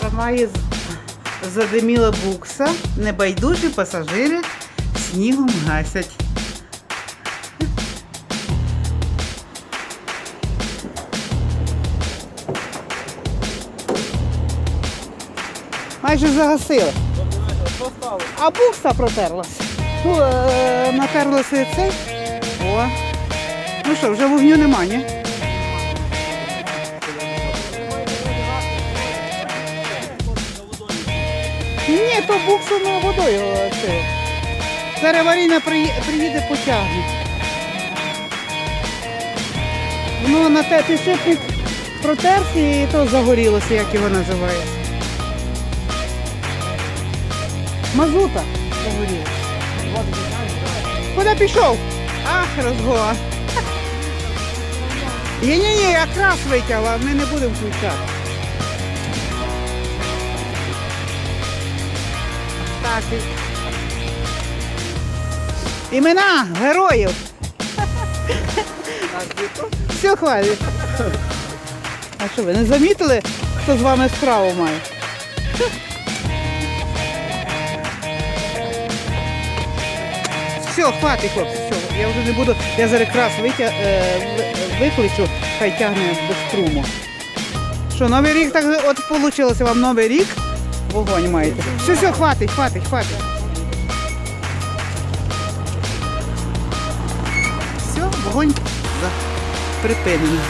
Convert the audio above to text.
Трамваї задиміла букса, небайдужі пасажири снігом гасять. Майже загасили. А букса протерлася. Ну, е, і цей. О. Ну що, вже вогню нема, ні? Ні, то буксу водою. е, Це. Приїде потягне. Ну, на те підшипник протерся і то загорілося, як його називають. Мазута загорілася. Куди пішов? Ах, розгон. Ні-ні-ні, якраз витягла, ми не будемо включати. Так. Імена героїв. Все хвалить. А що ви не замітили, хто з вами справу має? Все, хватить, хлопці, все. Я вже не буду. Я зараз якраз витя... е, викличу, хай тягне без струму. Що, новий рік так от вийшло вам новий рік. Вогонь маєте. Все, все, хватить, хватить, хватить. Все, вогонь припинений.